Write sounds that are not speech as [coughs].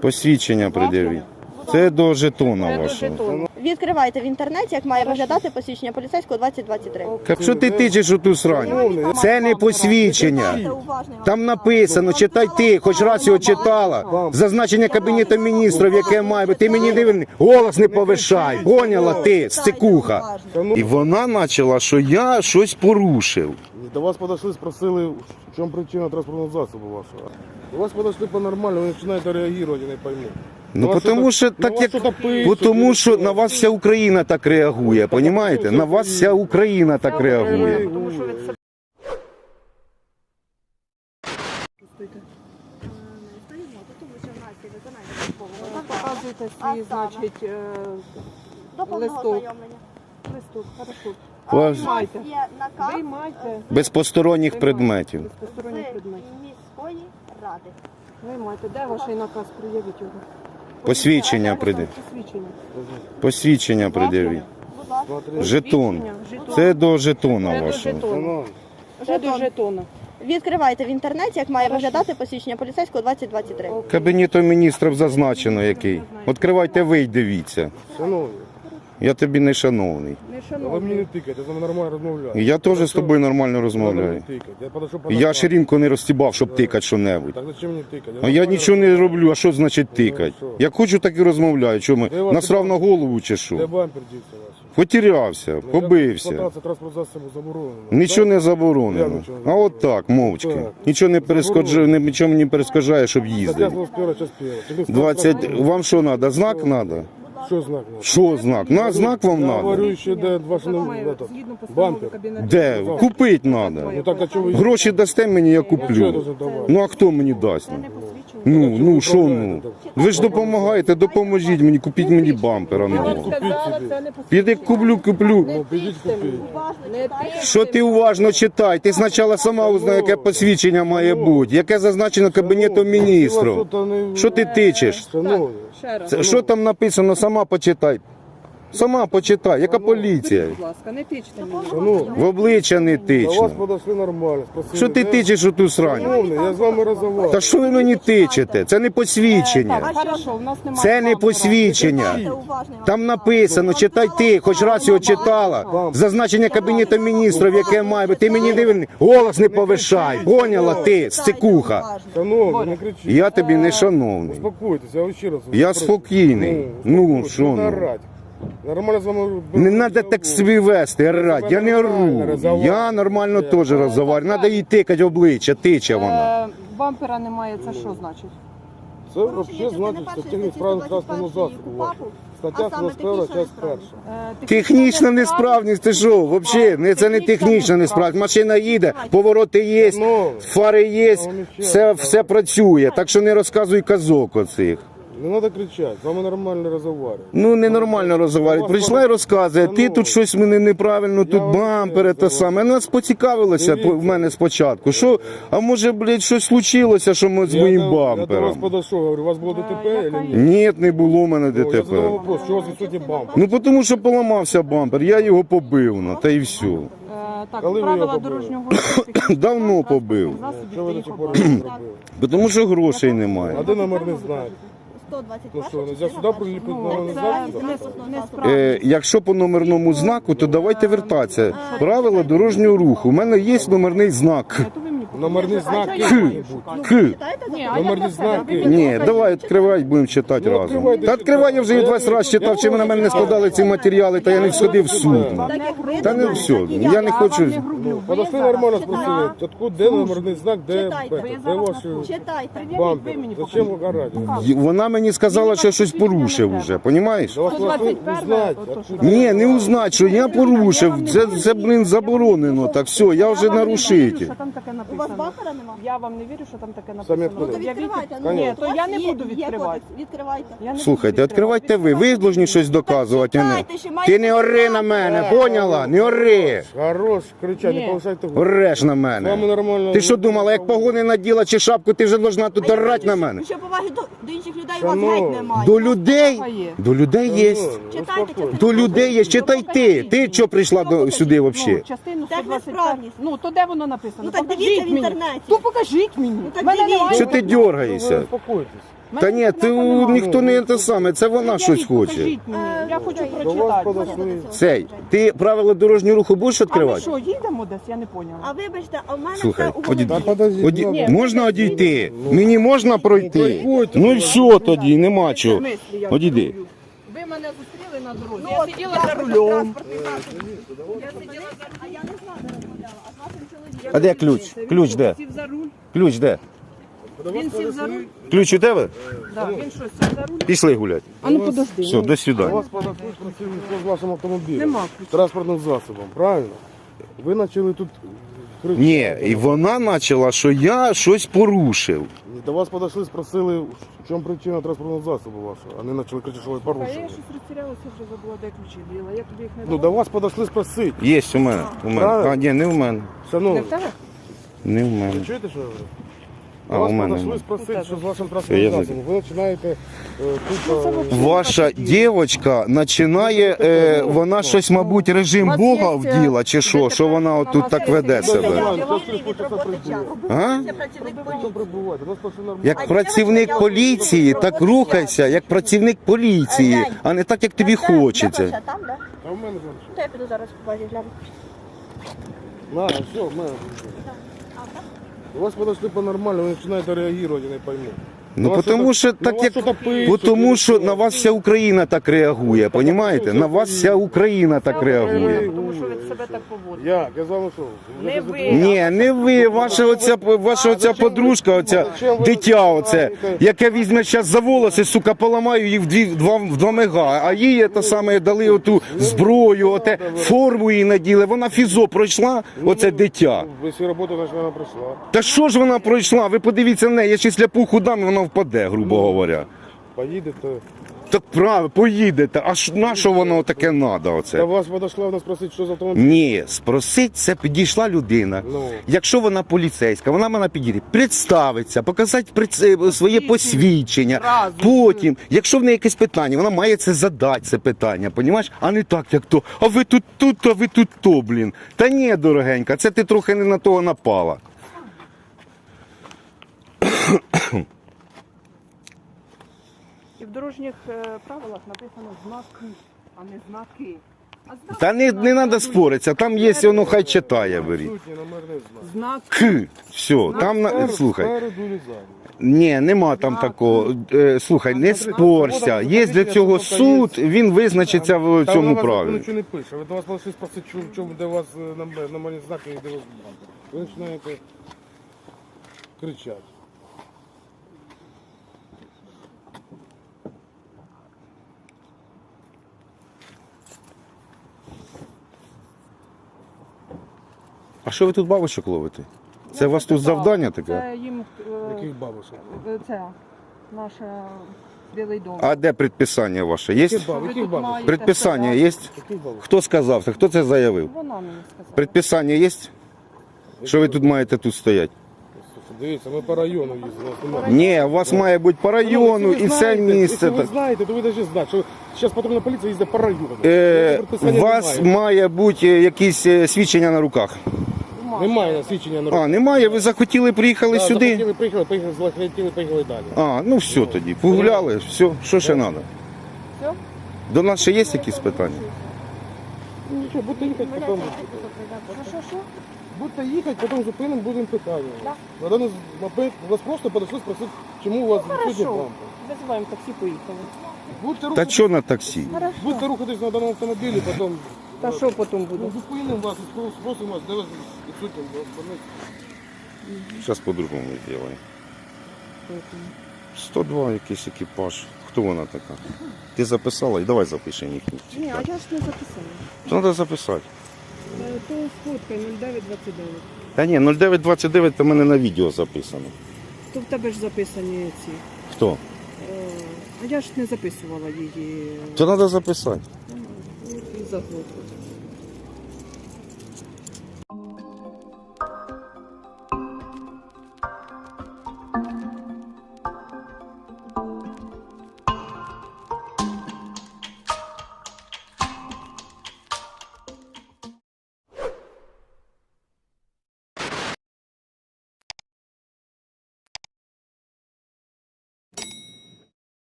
Посвідчення пред'явіть. Це до жетона вашого. Відкривайте в інтернеті, як має виглядати посвідчення поліцейського 2023. Якщо ти тичеш у ту срань, це не посвідчення. Там написано, читай ти, хоч раз його читала. Зазначення кабінету міністрів, яке має бути. Ти мені дивний, голос не повишай. Поняла ти, стикуха. І вона почала, що я щось порушив. До вас подошли, спросили, в чому причина транспортного засобу вашого. До вас подошли по-нормально, ви починаєте реагувати, я не пойму. Ну вас тому що-то- що ну, так вас як тому що що? на вас вся Україна так реагує, понімаєте? На вас вся Україна так реагує. Тому що від себе показуєте А свій, саме? значить, е, До повного листок. ознайомлення. листок. Хорошо. Вас Виймайте. Є наказ Виймайте. без посторонніх предметів. Без посторонніх з предметів. міської ради. Виймайте. Де ваш наказ? Приявіть його. Посвідчення А. Посвідчення. Посвідчення. Будь ласка. Жетон. Це до жетона вашого. жетону. Це до Жетон. жетона. Відкривайте в інтернеті, як має виглядати посвідчення поліцейського 2023. Кабінетом міністрів зазначено який. Відкривайте ви й дивіться. шановні, Я тобі не шановний. Не а ви мені не тикайте, я з вами нормально розмовляю. Я теж з тобою нормально розмовляю. Я подошов по Я нормально. ширинку не розстібав, щоб тикати що-небудь. Так зачем мені тикати? А я нічого не роблю, а що значить тикати? Як хочу, так і розмовляю. Що ми насрав на голову чи Де що? бампер дівся ваш? Побився. Транспортного засобу заборонена. Нічого не заборонено. А от так, мовчки. Нічого не перескоджує, не- нічого мені перескажає, щоб Стаття їздив. 21, час 1. 20... Вам що треба? Знак треба? Що знак? Що знак? На знак вам Я говорю, ще де ваш. Бампер. Де? Купити треба. Ну так, а чого ви... Гроші дасте мені, я Що куплю. Ну а хто мені дасть? Посвідчення. Ну, ну що ну? Ви ж допомагаєте, допоможіть мені, купіть мені бампера нового. сказала, це не посвідчення. Піди куплю, куплю. Ну, підіть купіть. Не ти. Що ти уважно читай? Ти спочатку сама узнай, яке посвідчення має бути, яке зазначено кабінетом міністрів. Що ти тичеш? Шановні, Це, що там написано, сама почитай. Сама почитай, яка поліція? Будь ласка, не тичте мене. шановні, В обличчя не до вас тично. подошли нормально. Спросили, Що ти тичеш у ту срань? Я з вами розмовляю. Та що ви мені тичете? Це не посвідчення. Хорошо, у нас немає. Це не посвідчення. Там написано, читай ти, хоч раз його читала. Зазначення кабінету міністрів, яке має бути. Ти мені дивний, голос не повишай. Поняла ти, стикуха. Шановні, не кричіть. Я тобі не шановний. Успокойтесь, я вам ще раз. Я спокійний. Ну, що не ну? орать. Нормально з вами... Не треба так себе вести, орать. Я не ору. Я нормально теж розмовляю. Треба їй тикати обличчя, тиче вона. Е, Бампера немає, це що значить? Це взагалі значить, що технік справи транспортного засобу. Стаття 21, часть перша. Е, Технічна несправність, ти що? Взагалі, не- це не технічна несправність. Машина їде, повороти є, Ну, фари є, все, все працює. Так що не розказуй казок оцих. Не треба кричати, з вами нормально розмовляю. Ну ненормально розговорюють. Прийшла і розказує, ти тут щось мене неправильно, тут бампери те саме. Нас поцікавилося в мене спочатку. Що, а може, блядь, щось случилося, що ми з моїм до- Я до вас бампером? подошов, говорю, у вас було ДТП чи ні? Ні, не було в мене О, Я задав ДТП. вопрос, чого у вас відсутній бампер? Ну тому що поламався бампер, я його побив, ну, та і все. Так, Коли правила дорожнього руху. [coughs] Давно побив. Чого ви до сих пор Засобів не зробили? Тому що грошей немає. А де номер не знаєте? 120 Ну що, нельзя сюди приліпити несправді. Е, якщо по номерному знаку, то давайте вертатися. Правила дорожнього руху. У мене є номерний знак. То ви мені Номерний знак Х. який має бути? Х. Ні, а Номерні знаки. Ні, давай відкривай, будемо читати Ну, разом. Та відкривай, я вже її 20 разів читав, чи на мене не складали ці матеріали, та я не сходив в суд. Та не все, я не хочу. Подошли нормально спросили, откуда де номерний знак, де, Читайте. бета, Ви де ваші бампер? мені Зачем ви гарантію? Вона мені сказала, що щось порушив вже, понімаєш? До вас подошли 121, узнати, ото що откуда. Ні, не узнать, що я порушив. Це, це блин, заборонено. Так все, я вже нарушитель. Вас написано. нема? Я вам не вірю, що там таке Самі написано. відкрили. То відкривайте. Конечно. Ні, то я не Є- буду є відкривати. кодекс, Відкривайте. Я не Слухайте, буду відкривайте ви. Ви должні щось доказувати. а не. Читайте, що маєте Ти не ори на мене, поняла? Не ори. Хорош, кричать, не повишайте голос. Ореш на мене. нормально. Ти що думала, як погони наділа чи шапку, ти вже должна тут орати на мене? Що поваги до, до інших людей у вас Шановні, геть немає. До людей? Є. До людей є. Читайте, читайте. До людей є. Читай ти. Ти що прийшла до, сюди Ну, взагалі? частину ж 125. несправність. Ну, то де воно написано? Ну, так Покажіть мені. інтернеті. То покажіть мені. так Мене дивіться. немає. Що ти дергаєшся? успокойтесь. Та ні, ти ніхто не те саме, це вона щось хоче. Мені, я хочу До вас прочитати. подошли. Цей, ти правила дорожнього руху будеш А ми відкривати? що, їдемо десь? Я не А поняла. вибачте, а в мене Слухай, це у голові. Та подожди, Оді... ладно. Можна одійти? Мені можна пройти? Ну і все тоді, нема чого. Одійди. Ви мене зустріли на дорозі. Я сиділа за рулем. А я не з вами розмовляла, а з вашим чоловіком. А де ключ? Ключ де? Сів за руль. Ключ де? Він сів за руль. Ключ у тебе? Да, він що, сів за руль? Пішли гуляти. А ну подожди. Все, до свидання. вас з вашим автомобілем. Нема ключа. Транспортним засобом, правильно? Ви почали тут кричати. Ні, і вона почала, що я щось порушив. До вас подошли, спросили, в чому причина транспортного засобу вашого, а не почали кричати, що ви А я порушили. щось розтірялася, вже забула, де ключі діла. Я тобі їх не Ну, до вас подошли спросити. Є у мене. У мене. Правильно. А, ні, не в мене. Не Шановні, в тебе? Не в ви мене. чуєте, що я говорю? А, у мене. подошли спросити, що з вашим транспортним засобом. Ви починаєте е, тут... е, Ваша дівчинка починає, е, вона щось, мабуть, режим Бога вділа, чи що, що вона отут так веде Ну, себе. А? Як працівник поліції, так рухайся, як працівник поліції, а не так, як тобі хочеться. А в мене зараз я піду зараз по гляну. На, все, в мене. У вас подошли по-нормально, вы начинаете реагировать, я не пойму. Ну, На вас тому що-то- що на так вас як пишуть, бо що на вас вся Україна так реагує, понімаєте? На вас вся Україна так реагує. Тому що ви себе так поводите. Я вами що? Не ви. Ні, не ви, ваша оця, ваша оця подружка, оця дитя, оце, яке візьме зараз за волоси, сука, поламаю її в дві в два в два мега. А їй те саме дали оту зброю, оте форму їй наділи. Вона фізо пройшла, оце дитя. Ви всі роботи, значить, вона пройшла. Та що ж вона пройшла? Ви подивіться на неї, я ще сляпуху дам, і вона впаде, грубо говоря. Поїдете. Так право, поїдете. А ж на що воно таке надо? До Оце? вас подошла вона спросити, що за автомобіль. Ні, спросить, це підійшла людина. Ну. Якщо вона поліцейська, вона мене підійде, представиться, показати приц- своє посвідчення. Зразу. Потім, якщо в неї якесь питання, вона має це задати, це питання, понімаєш? А не так, як то. А ви тут тут, а ви тут то, блін. Та ні, дорогенька, це ти трохи не на того напала. І в дорожніх е, правилах написано знаки, а не знаки. А знаки Та не, не треба споритися, там є, воно хай читає, беріть. Сутні номерний знак. К. Все, там на слухай. Спереду і ззаду. Ні, нема там такого. Е, Слухай, не спорся. Є для цього суд, він визначиться в Та цьому вона вас праві. нічого не пише. Ви до вас подошли спросити, чому, чому де у вас е, номер- номерні знаки і де у вас. Ви починаєте кричати. А що ви тут бабочок ловите? Це у вас тут завдання таке? Це їм е, Яких бабушек? е, це наша білий дом. А де предписання ваше? Є? Яких баб- Ви яких тут бабушек? маєте Предписання сказати. є? Яких? Хто сказав це? Хто це заявив? Вона мені сказала. Предписання є? Що ви тут маєте тут стояти? Дивіться, ми по району їздимо. у нас немає. Ні, у вас має бути по району і це місце. Якщо ви так. знаєте, то ви повинні знати, що зараз патрульна поліція їздить по району. Е, У вас має бути якісь е, свідчення на руках. Немає свідчення на А, немає, ви захотіли, приїхали Да, сюди. захотіли, приїхали, поїхали, захотіли, поїхали далі. А, ну все тоді. Погуляли, все, що ще треба? Все? До нас ще є якісь питання? Ну, Нічого, будете їхати, потім... Що, що, що? Будете їхати, потім зупинимо, будемо питання. На даний момент вас просто подошли спросити, чому у вас відсутній Хорошо. бампер. Визиваємо таксі, поїхали. Будете Та рухатись, що на таксі? будете рухатись на даному автомобілі, потім Та що потім буде? ну, зупинимо вас і спро- спросимо вас, де вас відсутній бампер. Зараз по-другому зробимо. 102 якийсь екіпаж. Хто вона така? Ти записала і давай запишемо їх. Ні, а я ж не записала. Треба записати. Е, То сфоткай 0929. Та ні, 0929 то в мене на відео записано. То в тебе ж записані ці. Хто? Е, А я ж не записувала її То треба записати. І заглотку.